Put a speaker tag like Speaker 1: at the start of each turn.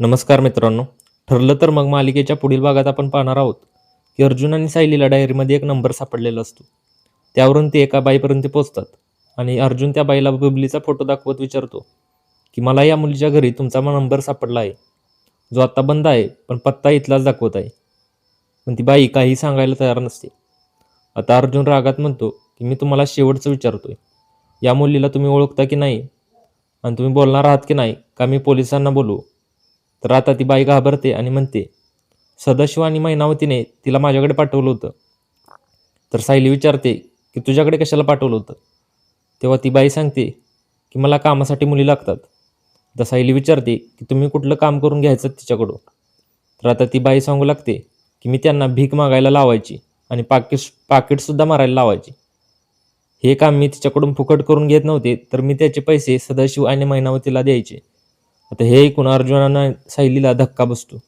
Speaker 1: नमस्कार मित्रांनो. ठरलं तर मग मालिकेच्या पुढील भागात आपण पाहणार आहोत की अर्जुन आणि सायलीला डायरीमध्ये एक नंबर सापडलेला असतो. त्यावरून ते एका बाईपर्यंत पोचतात आणि अर्जुन त्या बाईला बबलीचा फोटो दाखवत विचारतो की मला या मुलीच्या घरी तुमचा नंबर सापडला आहे. जो आत्ता बंद आहे पण पत्ता इथलाच दाखवत आहे. पण ती बाई काही सांगायला तयार नसते. आता अर्जुन रागात म्हणतो की मी तुम्हाला शेवटचं विचारतोय. या मुलीला तुम्ही ओळखता की नाही? आणि तुम्ही बोलणार आहात की नाही? का मी पोलिसांना बोलू? तर आता ती बाई घाबरते आणि म्हणते सदाशिव आणि मैनावतीने तिला माझ्याकडे पाठवलं होतं. तर सायली विचारते की तुझ्याकडे कशाला पाठवलं होतं? तेव्हा ती बाई सांगते की मला कामासाठी मुली लागतात. तर सायली विचारते की तुम्ही कुठलं काम करून घ्यायचं तिच्याकडून? तर आता ती बाई सांगू लागते की मी त्यांना भीक मागायला लावायची आणि पाकिट पाकिटसुद्धा मारायला लावायची. हे काम मी तिच्याकडून फुकट करून घेत नव्हते तर मी त्याचे पैसे सदाशिव आणि महिनावतीला द्यायचे. आता हे ऐकून अर्जुनांना सायलीला धक्का बसतो.